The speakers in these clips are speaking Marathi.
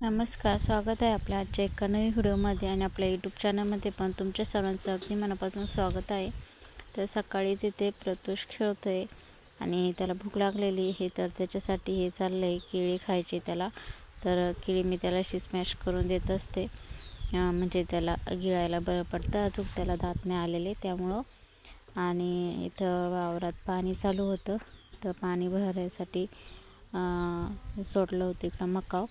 नमस्कार स्वागत आहे आपल्या आजच्या एका नवीन व्हिडिओमध्ये आणि आपल्या यूट्यूब चॅनलमध्ये पण तुमच्या सर्वांचं अगदी मनापासून स्वागत आहे. तर सकाळीच इथे प्रतोष खेळतो आहे आणि त्याला भूक लागलेली आहे तर त्याच्यासाठी हे चाललं आहे केळी खायची त्याला. तर केळी मी त्याला अशी स्मॅश करून देत असते. म्हणजे त्याला गिळायला बरं पडतं. अजून त्याला दात नाही आलेले त्यामुळं. आणि इथं वावरात पाणी चालू होतं. तर पाणी भरायसाठी सोडलं होतं इकडं मकाव.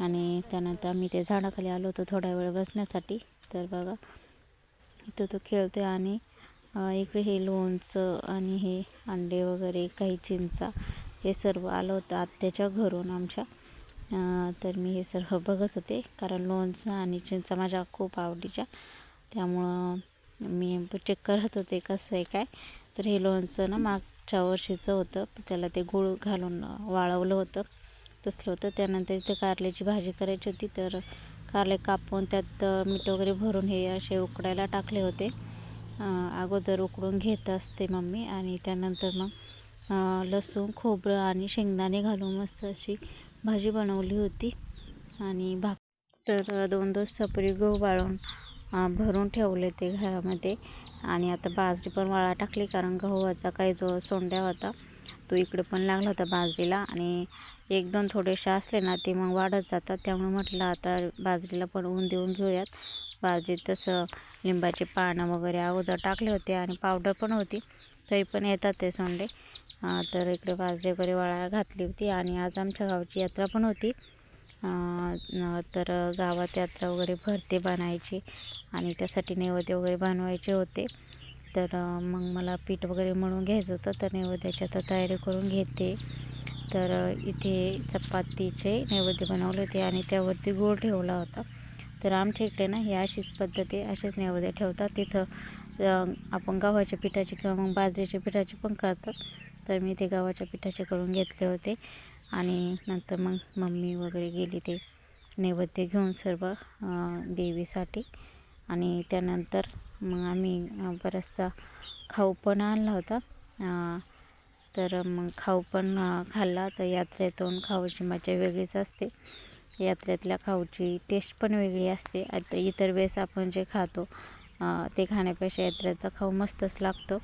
आणि त्यानंतर आम्ही ते झाडाखाली आलो होतो थोडा वेळ बसण्यासाठी. तर बघा इथं तो खेळतो आहे आणि इकडे हे लोणचं आणि हे अंडे वगैरे काही चिंचा हे सर्व आलं होतं आत्याच्या घरून आमच्या. तर मी हे सर्व बघत होते कारण लोणचं आणि चिंचा माझ्या खूप आवडीच्या. त्यामुळं मी चेक करत होते कसं आहे काय. तर हे लोणचं ना मागच्या वर्षीचं होतं. त्याला ते गूळ घालून वाळवलं होतं. तसलं होतं. त्यानंतर इथे कारल्याची भाजी करायची होती. तर कारले कापून त्यात मीठ वगैरे भरून हे असे उकडायला टाकले होते. अगोदर उकडून घेत असते मम्मी. आणि त्यानंतर मग लसूण खोबरं आणि शेंगदाणे घालून मस्त अशी भाजी बनवली होती. आणि भाक तर दोन दिवसापूर्वी गहू वाळून भरून ठेवले ते घरामध्ये. आणि आता बाजरी पण वाळा टाकली कारण गव्हाचा काही जो सोंड्या होता तो इकडं पण लागला होता बाजरीला आणि एक दोन थोडेसे असले ना ते मग वाढत जातात. त्यामुळे म्हटलं आता बाजरीला पण ऊन देऊन घेऊयात. बाजरीत तसं लिंबाचे पानं वगैरे अगोदर टाकले होते आणि पावडर पण होती. तरी पण येतात ते सोंडे. तर इकडे बाजरी वगैरे वाळा घातली होती आणि आज आमच्या गावची यात्रा पण होती. तर गावात यात्रा वगैरे भरते बनायची आणि त्यासाठी नैवेद्य वगैरे बनवायचे होते. तर मग मला पीठ वगैरे मळून घ्यायचं होतं. तर नैवेद्याची आता तयारी करून घेते. तर इथे चपातीचे नैवेद्य बनवले होते आणि त्यावरती गूळ ठेवला होता. तर आमच्या इकडे ना ही अशीच पद्धती असेच नैवेद्य ठेवतात. तिथं आपण गव्हाच्या पिठाचे किंवा मग बाजरीच्या पिठाचे पण करतात. तर मी ते गव्हाच्या पिठाचे करून घेतले होते. आणि नंतर मग मम्मी वगैरे गेली ते नैवेद्य घेऊन सर्व देवीसाठी. आणि त्यानंतर मग आम्ही बराचसा खाऊ पण आणला होता. तर मग खाऊ पण खाल्ला. तर यात्रेतून खाऊची मजा वेगळीच असते. यात्रेतल्या खाऊची टेस्ट पण वेगळी असते. आता इतर वेळेस आपण जे खातो ते खाण्यापेक्षा यात्रेचा खाऊ मस्तच लागतो.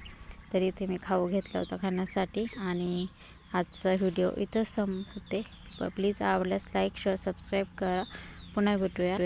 तर इथे मी खाऊ घेतला होता खाण्यासाठी आणि आजचा व्हिडिओ इथंच संपते. प्लीज आवडल्यास लाईक शेअर सबस्क्राईब करा. पुन्हा भेटूया.